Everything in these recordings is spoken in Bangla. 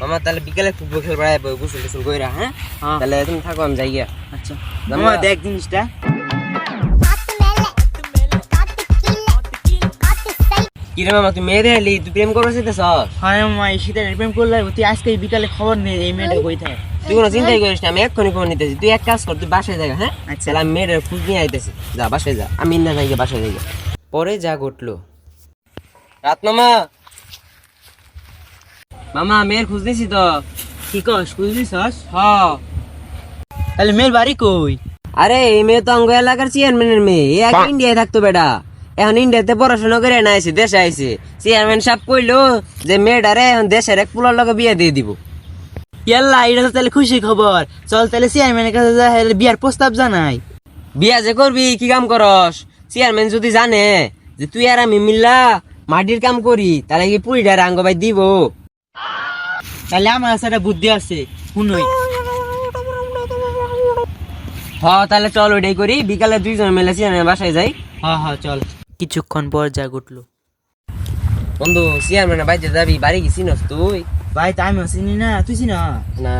মামা তাহলে বিকেলে ফুটবল খেলবার আইবো গোসল টোসল কইরা হ্যাঁ? হ্যাঁ। তাহলে তুমি থাকো আমি যাই আচ্ছা। মামা, দেখ জিনিসটা। কি রে মামা তুই মেয়ে দেখলি তুই প্রেম করব চাইতেছ? হ্যাঁ মামা এই শীতের প্রেম করলে তুই আজকে বিকালে খবর নেই এই মেয়েটা কই থাকে? তুই কোনো চিন্তাই করিস না আমি এক্ষুনি খবর নিতেছি। তুই এক কাজ কর তুই বাসায় যাই হ্যাঁ? আচ্ছা। আমি মেয়েটার খোঁজ নিয়ে আইতেছি। যা বাসায় যা। আমি না যাই বাসায় যাই পরে যা ঘটলো। রাত মামা। মামা মেয়ের খোঁজ দিছি তো। কি কস বুঝলিস হ। তাহলে মেয়ের বাড়ি কই? আরে এই মেয়ে তো অঙ্গ এলাকার চেয়ারম্যানের মেয়ে। এ আগে ইন্ডিয়ায় থাকতো বেটা। এখন ইন্ডিয়াতে পড়াশোনা করে না আইছে দেশে আইছে। চেয়ারম্যান সাহেব কইলো যে মেয়েটারে এখন দেশের এক পুলার লগে বিয়ে দিয়ে দিব। ইয়াল্লা এটা তো তাহলে খুশি খবর। চল তাহলে চেয়ারম্যানের কাছে যা হেলে বিয়ার প্রস্তাব জানাই। বিয়া যে করবি কি কাম করস? চেয়ারম্যান যদি জানে যে তুই আর আমি মিল্লা মাটির কাম করি তাহলে কি পুরিটার আঙ্গ ভাই দিব? তাহলে আমার কাছে একটা বুদ্ধি আছে শুনই। হ তাহলে চল ওইটাই করি। বিকালে দুইজন মিলে চেয়ারম্যান বাসায় যাই। হ হ্যাঁ চল। কিছুক্ষণ পর যা ঘটলো বন্ধু চেয়ারম্যানের বাড়িতে যাবি বাড়ি কি চিনস তুই? ভাই তাই আমি চিনি না তুই চিনি? না। না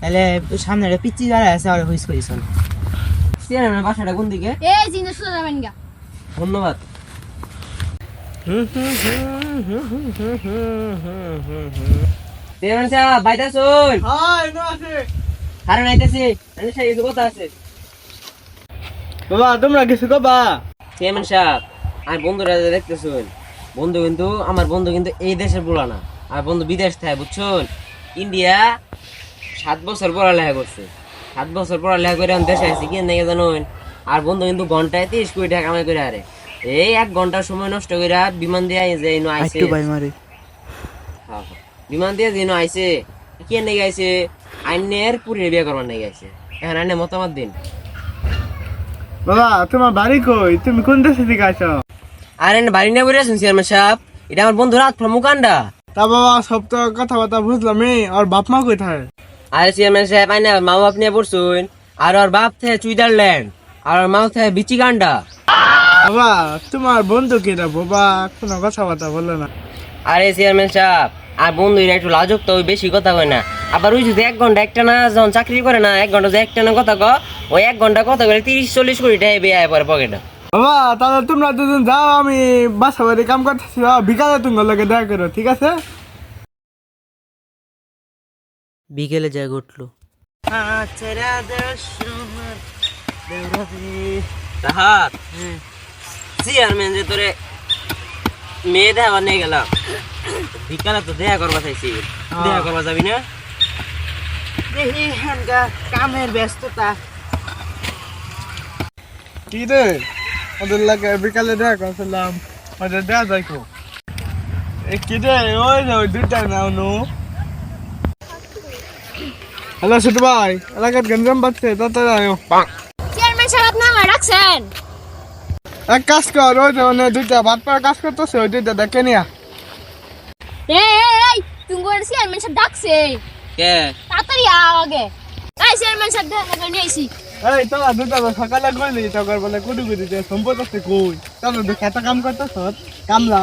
তাহলে সামনে একটা পিচ্ছি দাঁড়ায় আছে আর হুইস করি চল চেয়ারম্যানের বাসাটা কোন দিকে? এই জিনিস তো যাবেন গা। ধন্যবাদ। চেয়ারম্যান সাহেব বাইতে শুন আরে নাইতেছি আরে সাহেব কিছু কথা আছে। বাবা তোমরা কিছু কবা? চেয়ারম্যান সাহেব আর বন্ধুরা দেখতেছুন বন্ধু কিন্তু আমার বন্ধু কিন্তু এই দেশের বলা না। আর বন্ধু বিদেশ থাকে বুঝছুন? ইন্ডিয়া সাত বছর পড়ালেখা করছে। সাত বছর পড়ালেখা করে দেশে আসছে কি নাকি জানুন? আর বন্ধু কিন্তু ঘন্টায় তিরিশ কোটি টাকা কামাই করে আরে এই এক ঘণ্টার সময় নষ্ট করে বিমান দিয়ে যে মারে। হ্যাঁ, হ্যাঁ। বিমান দিয়ে যে ইনো আইছে কি নাকি আইছে? আইনের পুরীর বিয়ে করবার নাকি আইছে। এখন আইনের মতামত দিন। বাবা তোমার বাড়ি কই? তুমি কোন দেশে থেকে আছো আর বাড়ি নিয়ে বলে আছেন চেয়ারম্যান সাহেব এটা আমার বন্ধু রাত তা বাবা সব তো কথাবার্তা বুঝলাম এই আর বাপ মা কোথায়? আর চেয়ারম্যান সাহেব আইনে মা বাপ নিয়ে পড়ছুন। আর ওর বাপ থেকে সুইজারল্যান্ড। আর ওর মা থেকে বিচিগান্ডা বাবা তোমার বন্ধু কি রে বাবা? কোনো কথাবার্তা বলল না। আরে চেয়ারম্যান সাহেব আর বন্ধুরা একটু লাজুক তো ওই বেশি কথা কয় না। আবার ওই যদি এক ঘণ্টা একটা না যখন চাকরি করে না এক ঘণ্টা যে একটা না কথা কয় ওই এক ঘণ্টা কথা বলে তিরিশ চল্লিশ কোটি টাকা বিয়ে পরে পকেটে। বাবা তাহলে তোমরা দুজন যাও আমি বাসা বাড়ি কাম করতেছি বিকালে তোমার লোকে দেখা করো ঠিক আছে? বিকেলে যা ঘটলো রাহাত চেয়ারম্যান যে তোরে মেয়ে দেখা নিয়ে গেলাম। বিকালে তো দেখা করবা চাইছি। দেখা করবা যাবি না? দেখি হানকা কামের ব্যস্ততা। কি রে? ওদের লাগে বিকালে দেখা করছিলাম ওদের দেখা যাইকো কি? রে? ওই যে ওই দুইটা নাও নু। হ্যালো ছোট ভাই এলাকার গঞ্জাম বাজছে তাড়াতাড়ি আয়ো। চেয়ারম্যান সাহেব আপনি রাখছেন? এক কাজ কর ওই যে দুইটা ভাত পাড়া কাজ করতেছে ওই দুইটা দেখে নিয়া। এই এই, এই তুমি বলে চেয়ারম্যান সাহেব ডাকছে। কে? তাড়াতাড়ি আও আগে। এই চেয়ারম্যান সাহেব দেখা নিয়ে আইছি এই তোরা দুটা তো সকালে কইলি তখন বলে কুটু কুটু সম্পদ আছে কই? তাহলে তো খেতে কাম করতেছ কামলা।